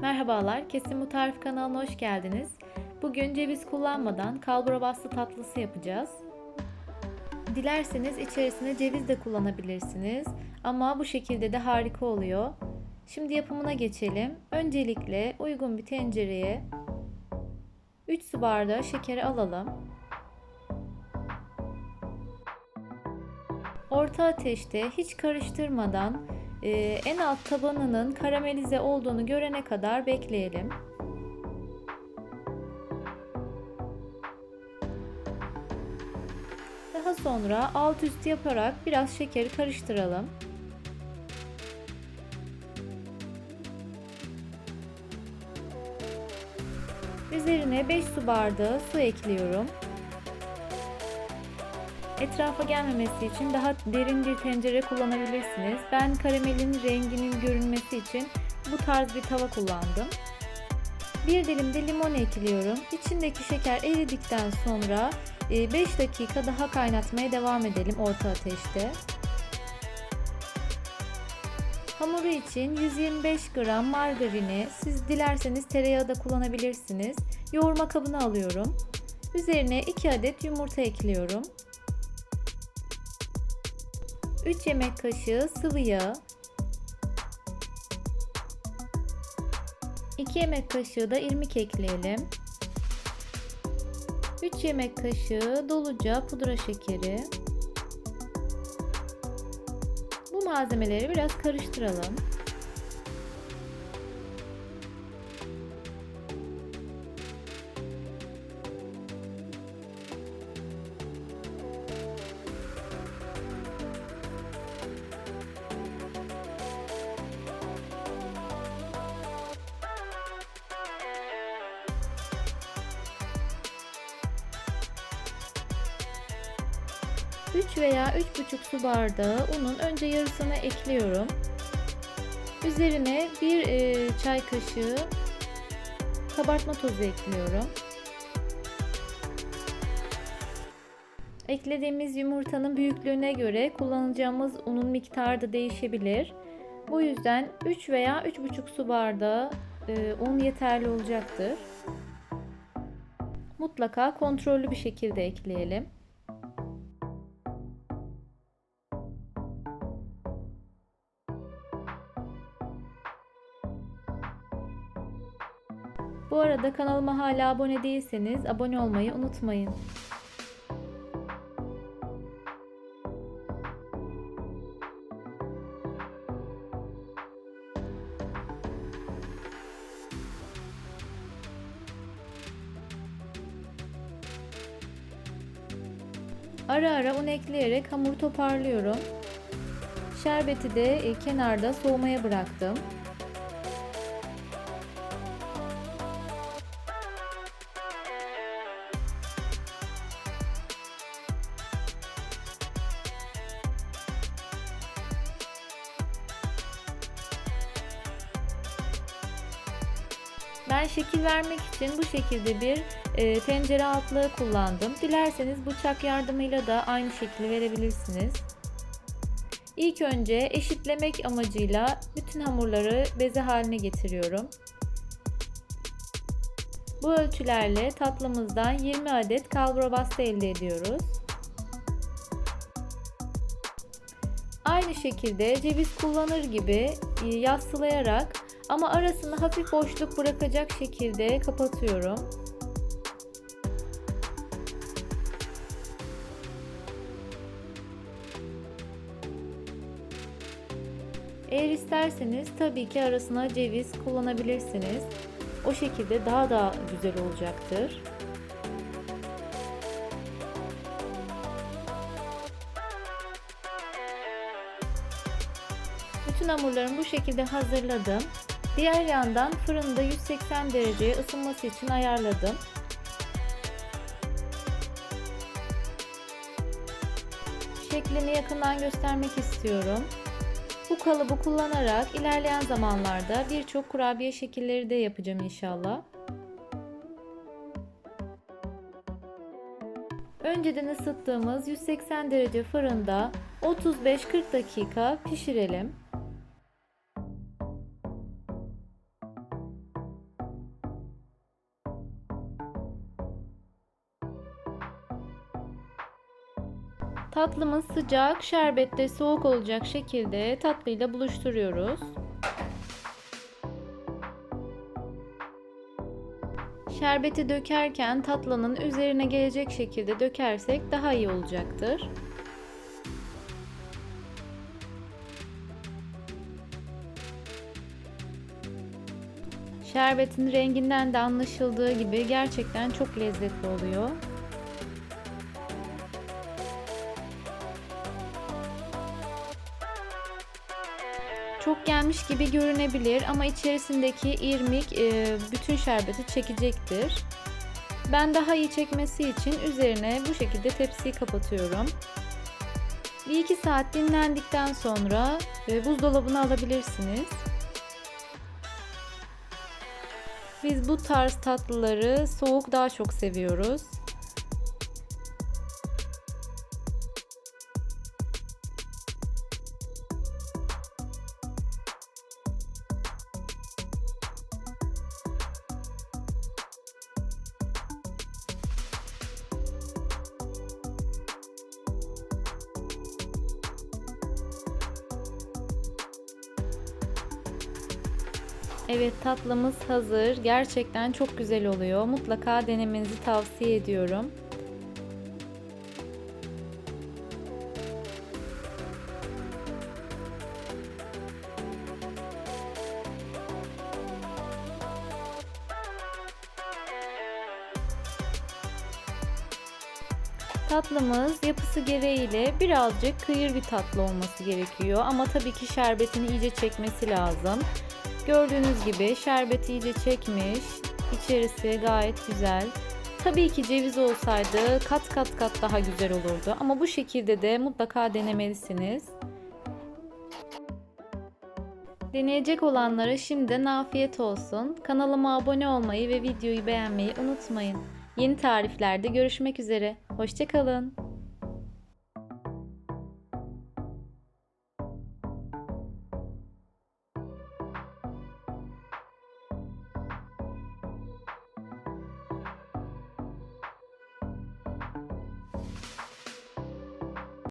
Merhabalar, Kesin Bu Tarif kanalına hoş geldiniz. Bugün ceviz kullanmadan kalbura bastı tatlısı yapacağız. Dilerseniz içerisine ceviz de kullanabilirsiniz ama bu şekilde de harika oluyor. Şimdi yapımına geçelim. Öncelikle uygun bir tencereye 3 su bardağı şekeri alalım. Orta ateşte hiç karıştırmadan e, en alt tabanının karamelize olduğunu görene kadar bekleyelim. Daha sonra alt üst yaparak biraz şekeri karıştıralım. Üzerine 5 su bardağı su ekliyorum. Etrafa gelmemesi için daha derin bir tencere kullanabilirsiniz. Ben karamelin renginin görünmesi için bu tarz bir tava kullandım. Bir dilim de limon ekliyorum. İçindeki şeker eridikten sonra 5 dakika daha kaynatmaya devam edelim orta ateşte. Hamuru için 125 gram margarini siz dilerseniz tereyağı da kullanabilirsiniz. Yoğurma kabına alıyorum. Üzerine 2 adet yumurta ekliyorum. 3 yemek kaşığı sıvı yağ, 2 yemek kaşığı da irmik ekleyelim. 3 yemek kaşığı doluca pudra şekeri. Bu malzemeleri biraz karıştıralım. Üç veya üç buçuk su bardağı unun önce yarısını ekliyorum. Üzerine bir e, çay kaşığı kabartma tozu ekliyorum. Eklediğimiz yumurtanın büyüklüğüne göre kullanacağımız unun miktarı da değişebilir. Bu yüzden 3 veya 3,5 su bardağı e, un yeterli olacaktır. Mutlaka kontrollü bir şekilde ekleyelim. Bu arada kanalıma hala abone değilseniz abone olmayı unutmayın. Ara ara un ekleyerek hamuru toparlıyorum. Şerbeti de e, kenarda soğumaya bıraktım. Ben şekil vermek için bu şekilde bir e, tencere altlığı kullandım. Dilerseniz bıçak yardımıyla da aynı şekli verebilirsiniz. İlk önce eşitlemek amacıyla bütün hamurları beze haline getiriyorum. Bu ölçülerle tatlımızdan 20 adet kalbura bastı elde ediyoruz. Aynı şekilde ceviz kullanır gibi e, yassılayarak ama arasında hafif boşluk bırakacak şekilde kapatıyorum. Eğer isterseniz tabii ki arasına ceviz kullanabilirsiniz. O şekilde daha da güzel olacaktır. Bütün hamurlarımı bu şekilde hazırladım. Diğer yandan fırında 180 dereceye ısınması için ayarladım. Şeklini yakından göstermek istiyorum. Bu kalıbı kullanarak ilerleyen zamanlarda birçok kurabiye şekilleri de yapacağım inşallah. Önceden ısıttığımız 180 derece fırında 35-40 dakika pişirelim. Tatlımız sıcak, şerbette soğuk olacak şekilde tatlıyla buluşturuyoruz. Şerbeti dökerken tatlının üzerine gelecek şekilde dökersek daha iyi olacaktır. Şerbetin renginden de anlaşıldığı gibi gerçekten çok lezzetli oluyor. Çok gelmiş gibi görünebilir ama içerisindeki irmik e, bütün şerbeti çekecektir. Ben daha iyi çekmesi için üzerine bu şekilde tepsiyi kapatıyorum. 1-2 saat dinlendikten sonra e, buzdolabına alabilirsiniz. Biz bu tarz tatlıları soğuk daha çok seviyoruz. Evet tatlımız hazır. Gerçekten çok güzel oluyor. Mutlaka denemenizi tavsiye ediyorum. Tatlımız yapısı gereğiyle birazcık kıyır bir tatlı olması gerekiyor ama tabii ki şerbetini iyice çekmesi lazım. Gördüğünüz gibi şerbeti iyice çekmiş. İçerisi gayet güzel. Tabii ki ceviz olsaydı kat kat kat daha güzel olurdu. Ama bu şekilde de mutlaka denemelisiniz. Deneyecek olanlara şimdiden afiyet olsun. Kanalıma abone olmayı ve videoyu beğenmeyi unutmayın. Yeni tariflerde görüşmek üzere. Hoşçakalın.